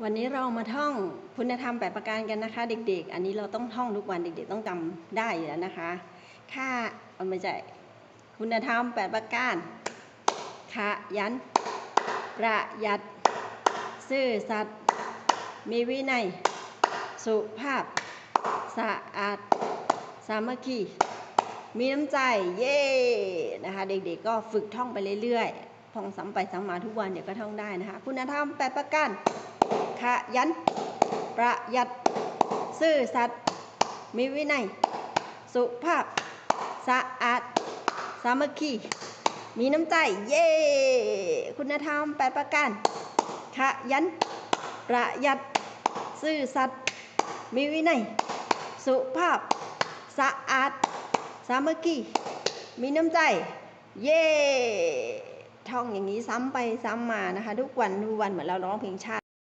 วันนี้เรามาท่องคุณธรรมแปดประการกันนะคะ เด็ก ๆ อันนี้เราต้องท่องทุกวันเด็ก ๆ ต้องจำได้อยู่แล้วนะคะ ค่าเอาไม่ใช่คุณธรรมแปดประการขยัน ประหยัด ซื่อสัตย์ มีวินัย สุภาพ สะอาด สามัคคี มีน้ำใจ เย่นะคะ เด็ก ๆ ก็ฝึกท่องไปเรื่อยๆท่องซ้ำไปซ้ำมาทุกวันเดี๋ยวก็ท่องได้นะคะ คุณธรรมแปดประการ ขยัน ประหยัด ซื่อสัตย์ มีวินัย สุภาพ สะอาด สามัคคี มีน้ำใจ เย่คุณธรรมแปดประการ ขยัน ประหยัด ซื่อสัตย์ มีวินัย สุภาพ สะอาด สามัคคี มีน้ำใจ เย่ท่องอย่างนี้ซ้ำไปซ้ำมานะคะ ทุกวันทุกวันเหมือนเราร้องเพลงชาติ